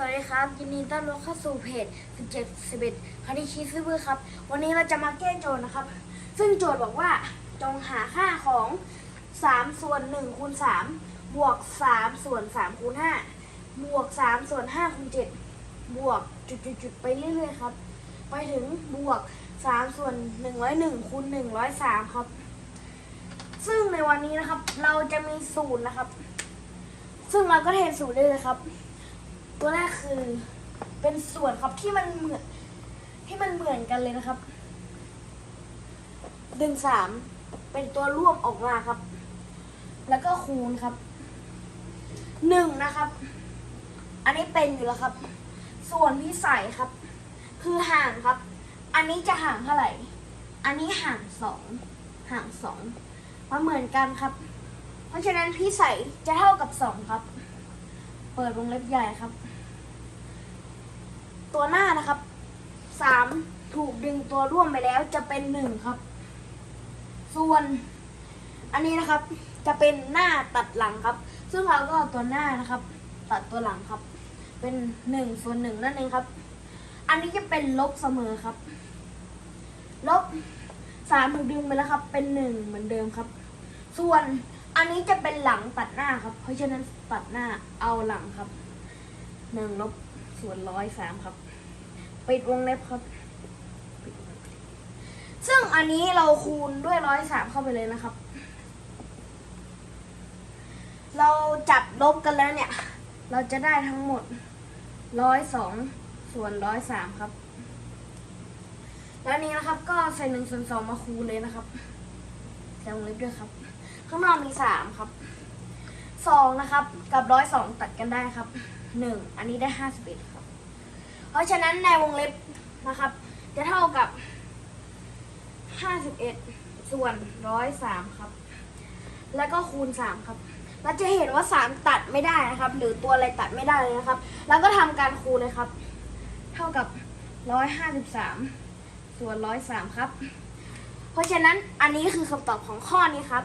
สวัสดีครับ ยินดีต้อนรับเข้าสู่เพจ 17 11คดีคีซื้อบื้อครับ วันนี้เราจะมาแก้โจทย์นะครับ ซึ่งโจทย์บอกว่าจงหาค่าของ 3 ส่วน1คูณ3บวก 3 ส่วน3คูณ5บวก 3 ส่วน5คูณ7บวกจุดๆๆไปเรื่อยๆครับ ไปถึงบวก 3 ส่วน 101คูณ103 ครับ ซึ่งในวันนี้นะครับเราจะมีสูตรนะครับ ซึ่งเราก็เทสูตรได้เลยครับ ตัวแรกคือเป็นส่วนครับที่มันเหมือนที่มันเหมือนกันเลยนะครับดึงสามเป็นตัวร่วมออกมาครับ แล้วก็คูณครับหนึ่งนะครับ อันนี้เป็นอยู่แล้วครับ ส่วนที่ใส่ครับ คือห่างครับ อันนี้จะห่างเท่าไหร่ อันนี้ห่างสองห่างสองมาเหมือนกันครับ เพราะฉะนั้นพี่ใส่จะเท่ากับสองครับ เปิดวงเล็บใหญ่ครับ ตัวหน้านะครับสามถูกดึงตัวร่วมไปแล้วจะเป็นหนึ่งครับ ส่วน อันนี้นะครับ จะเป็นหน้าตัดหลังครับ ซึ่งเราก็ตัวหน้านะครับ ตัดตัวหลังครับ เป็นหนึ่งส่วนหนึ่งนั่นเองครับ อันนี้จะเป็นลบเสมอครับ ลบสามถูกดึงไปแล้วครับ เป็นหนึ่งเหมือนเดิมครับ ส่วน อันนี้จะเป็นหลังตัดหน้าครับ เพราะฉะนั้นตัดหน้าเอาหลังครับหนึ่งลบส่วนร้อยสามครับ ปิดวงเล็บครับ ซึ่งอันนี้เราคูณด้วยร้อยสามเข้าไปเลยนะครับ เราจับลบกันแล้วเนี่ย เราจะได้ทั้งหมดร้อยสองส่วนร้อยสามครับ แล้วนี้นะครับก็ใส่หนึ่งส่วนสองมาคูณเลยนะครับใส่วงเล็บด้วยครับ ข้างนอกมีสามครับสองนะครับ กับร้อยสองตัดกันได้ครับหนึ่งอันนี้ได้ห้าสิบเอ็ดครับ เพราะฉะนั้นในวงเล็บนะครับ จะเท่ากับห้าสิบเอ็ดส่วนร้อยสามครับ แล้วก็คูณสามครับเราจะเห็นว่าสามตัดไม่ได้นะครับ หรือตัวอะไรตัดไม่ได้เลยนะครับ แล้วก็ทำการคูณเลยครับ เท่ากับร้อยห้าสิบสามส่วนร้อยสามครับ เพราะฉะนั้นอันนี้คือคำตอบของข้อนี้ครับ